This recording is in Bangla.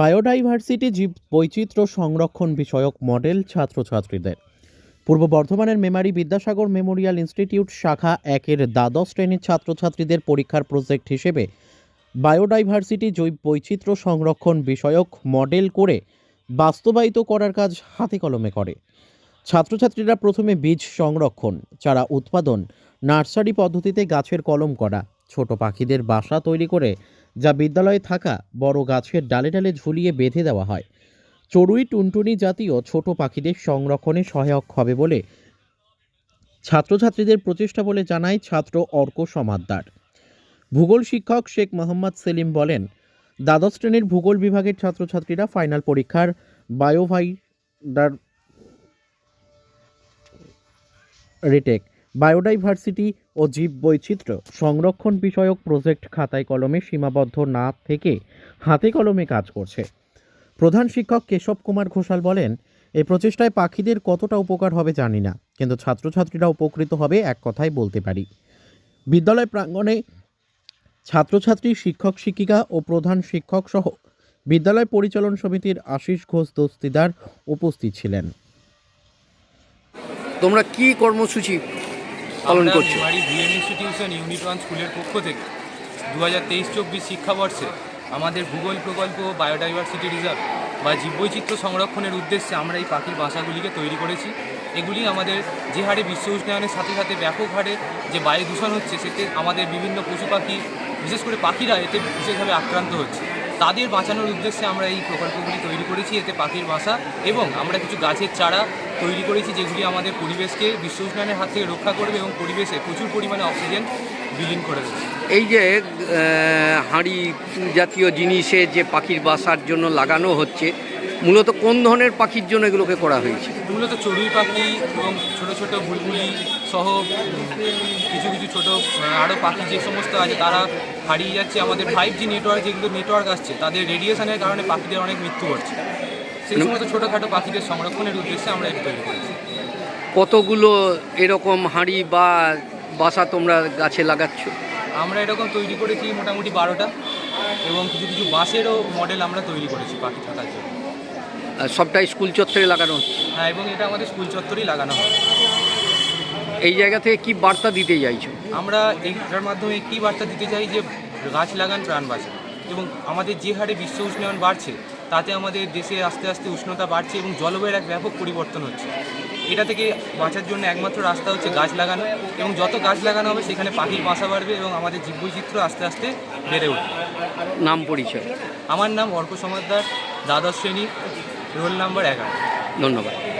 বায়োডাইভার্সিটি জীব বৈচিত্র্য সংরক্ষণ বিষয়ক মডেল ছাত্রছাত্রীদের। পূর্ব বর্ধমানের মেমারি বিদ্যাসাগর মেমোরিয়াল ইনস্টিটিউট শাখা একের দ্বাদশ শ্রেণির ছাত্রছাত্রীদের পরীক্ষার প্রজেক্ট হিসেবে বায়োডাইভার্সিটি জৈব বৈচিত্র্য সংরক্ষণ বিষয়ক মডেল করে বাস্তবায়িত করার কাজ হাতে কলমে করে। ছাত্রছাত্রীরা প্রথমে বীজ সংরক্ষণ, চারা উৎপাদন, নার্সারি পদ্ধতিতে গাছের কলম করা ছোট পাখিদের বাসা তৈরি করে যা বিদ্যালয়ে থাকা বড় গাছের ডালে ডালে ঝুলিয়ে বেঁধে দেওয়া হয়। চড়ুই, টুনটুনি জাতীয় ছোট পাখিদের সংরক্ষণে সহায়ক হবে বলে ছাত্রছাত্রীদের প্রচেষ্টা বলে জানায় ছাত্র অর্ক সমাদ্দার। ভূগোল শিক্ষক শেখ মোহাম্মদ সেলিম বলেন, দ্বাদশ শ্রেণির ভূগোল বিভাগের ছাত্রছাত্রীরা ফাইনাল পরীক্ষার বায়োভাইডার রিটেক বায়োডাইভার্সিটি ও জীব বৈচিত্র্য সংরক্ষণ বিষয়ক প্রজেক্ট খাতায় কলমে সীমাবদ্ধ না থেকে হাতে কলমে কাজ করছে। প্রধান শিক্ষক কেশব কুমার ঘোষাল বলেন এই প্রচেষ্টায় পাখিদের কতটা উপকার হবে জানি না, কিন্তু ছাত্রছাত্রীরা উপকৃত হবে এক কথাই বলতে পারি। বিদ্যালয় প্রাঙ্গণে ছাত্রছাত্রী, শিক্ষক, শিক্ষিকা ও প্রধান শিক্ষক সহ বিদ্যালয় পরিচালন সমিতির আশিস ঘোষ দস্তিদার উপস্থিত ছিলেন। তোমরা কি কর্মসূচি পালন আমরা করছ। বিএম ইনস্টিটিউশন ইউনিট ওয়ান স্কুলের পক্ষ থেকে দু হাজার তেইশ চব্বিশ শিক্ষাবর্ষে আমাদের ভূগোল প্রকল্প বায়োডাইভার্সিটি রিজার্ভ বা জীববৈচিত্র্য সংরক্ষণের উদ্দেশ্যে আমরা এই পাখির বাসাগুলিকে তৈরি করেছি। এগুলি আমাদের যে হারে বিশ্ব উষ্ণায়নের সাথে সাথে ব্যাপক হারে যে বায়ু দূষণ হচ্ছে সেতে আমাদের বিভিন্ন পশু পাখি বিশেষ করে পাখিরা এতে বিশেষভাবে আক্রান্ত হচ্ছে। তাদের বাঁচানোর উদ্দেশ্যে আমরা এই প্রকল্পগুলি তৈরি করেছি। এতে পাখির বাসা এবং আমরা কিছু গাছের চারা তৈরি করেছি যেগুলি আমাদের পরিবেশকে বিশ্ব উষ্ণায়নের হাত থেকে রক্ষা করবে এবং পরিবেশে প্রচুর পরিমাণে অক্সিজেন বিলীন করে দেবে। এই যে হাঁড়ি জাতীয় জিনিসে যে পাখির বাসার জন্য লাগানো হচ্ছে মূলত কোন ধরনের পাখির জন্য এগুলোকে করা হয়েছে? মূলত চড়ুই পাখি এবং ছোট ছোট বুলবুলি সহ কিছু কিছু ছোট আরও পাখি যে সমস্ত আছে তারা হারিয়ে যাচ্ছে। আমাদের ফাইভ জি নেটওয়ার্ক যেগুলো নেটওয়ার্ক আসছে তাদের রেডিয়েশনের কারণে পাখিদের অনেক মৃত্যু ঘটছে। সেই সমস্ত ছোটোখাটো পাখিদের সংরক্ষণের উদ্দেশ্যে আমরা এটা তৈরি করেছি। কতগুলো এরকম হাঁড়ি বা বাসা তোমরা গাছে লাগাচ্ছ? আমরা এরকম তৈরি করেছি মোটামুটি বারোটা এবং কিছু কিছু বাঁশেরও মডেল আমরা তৈরি করেছি পাখি থাকার জন্য। সবটাই স্কুল চত্বরে লাগানো হচ্ছে? হ্যাঁ এবং এটা আমাদের স্কুল চত্বরেই লাগানো হয়। এই জায়গা থেকে কি বার্তা দিতে চাইছো? আমরা এইটার মাধ্যমে কী বার্তা দিতে চাই যে গাছ লাগান প্রাণ বাঁচান এবং আমাদের যে হারে বিশ্ব উষ্ণায়ন বাড়ছে তাতে আমাদের দেশে আস্তে আস্তে উষ্ণতা বাড়ছে এবং জলবায়ুর এক ব্যাপক পরিবর্তন হচ্ছে। এটা থেকে বাঁচার জন্য একমাত্র রাস্তা হচ্ছে গাছ লাগানো এবং যত গাছ লাগানো হবে সেখানে পাখির বাসা বাড়বে এবং আমাদের জীববৈচিত্র্য আস্তে আস্তে বেড়ে উঠবে। নাম পরিচয়। আমার নাম অর্ক সমাদার দ্বাদশ শ্রেণি রোল নাম্বার এগারো। ধন্যবাদ।